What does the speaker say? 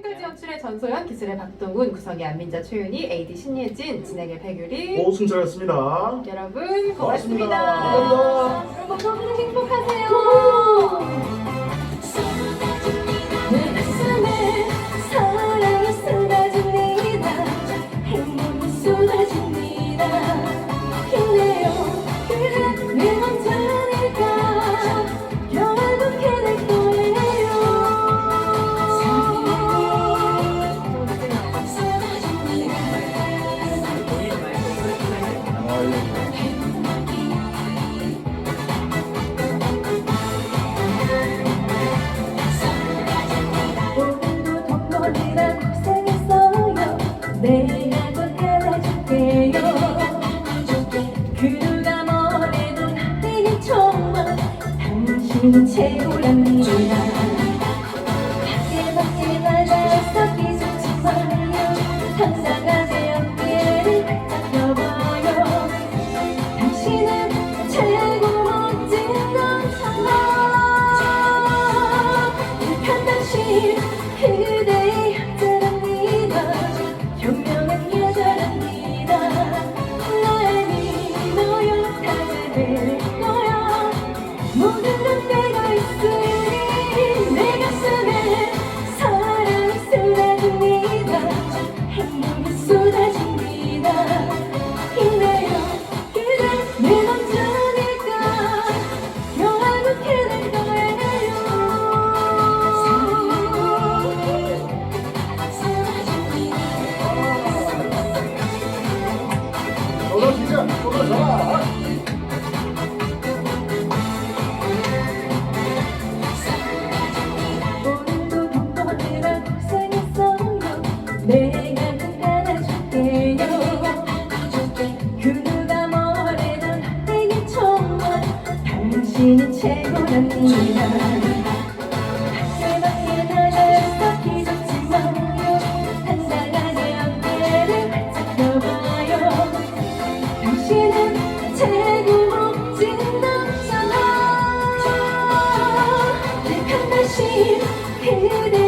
뮤지컬 연출의 전소연, 기술의 박동훈, 구성의 안민자, 최윤희, AD 신예진, 진행의 백유리. 오승철이었습니다. 여러분 고맙습니다. 고맙습니다. 너무 행복하세요. 내가 곧 갈아줄게요. 그누가 뭐래도 나에겐 정말 당신이 최고랍니다 쏟아집니다 힘내요 그대 내 남자 돌아주자 돌아줘 내가 꼭 안아줄게요. 그 누가 뭐래도 내게 정말 당신이 최고랍니다. see, you.